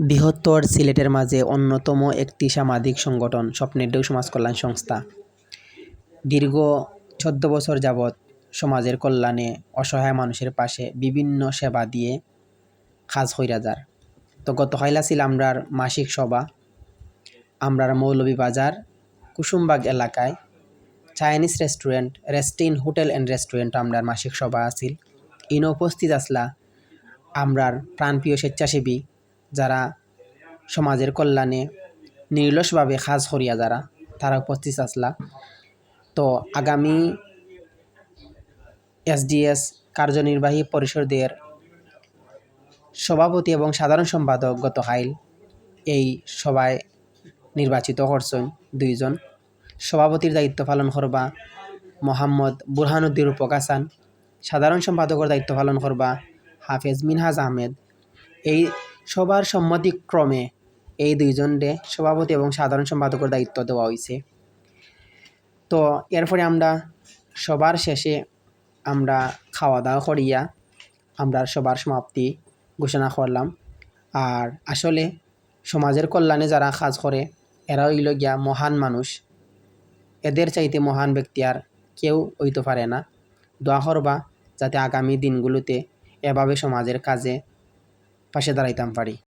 বৃহত্তর সিলেটের মাঝে অন্যতম একটি সামাজিক সংগঠন, স্বপ্নের ঢেউ সমাজ কল্যাণ সংস্থা। দীর্ঘ চোদ্দ বছর যাবৎ সমাজের কল্যাণে অসহায় মানুষের পাশে বিভিন্ন সেবা দিয়ে কাজ কইরা যার। তো গত হাইলা ছিল আমরার মাসিক সভা, আমরার মৌলভীবাজার কুসুমবাগ এলাকায় Chinese restaurant, রেস্টিন hotel and restaurant আমরার মাসিক সভা আছিল। ইন উপস্থিত আসলা আমরার প্রাণপ্রিয় স্বেচ্ছাসেবী যারা সমাজের কল্যাণে নির্লসভাবে কাজ করিয়া যারা, তারা উপস্থিত আসলা তো আগামী এসডিএস কার্যনির্বাহী পরিষদের সভাপতি এবং সাধারণ সম্পাদক হাইল এই সভায় নির্বাচিত করছেন দুইজন। সভাপতির দায়িত্ব পালন করবা মোহাম্মদ বুরহানুদ্দিন রূপক হাসান, সাধারণ সম্পাদকের দায়িত্ব পালন করবা হাফেজ মিনহাজ আহমেদ। এই সবার সম্মতিক্রমে এই দুইজনরে সভাপতি এবং সাধারণ সম্পাদকের দায়িত্ব দেওয়া হয়েছে তো এরপরে আমরা সবার শেষে আমরা খাওয়া দাওয়া করিয়া আমরা সবার সমাপ্তি ঘোষণা করলাম। আর আসলে সমাজের কল্যাণে যারা কাজ করে, এরা হইল গিয়া মহান মানুষ। এদের চাইতে মহান ব্যক্তি আর কেউ হইতে পারে না। দোয়া করবা যাতে আগামী দিনগুলোতে এভাবে সমাজের কাজে পাশে দাঁড়াইতাম পারি।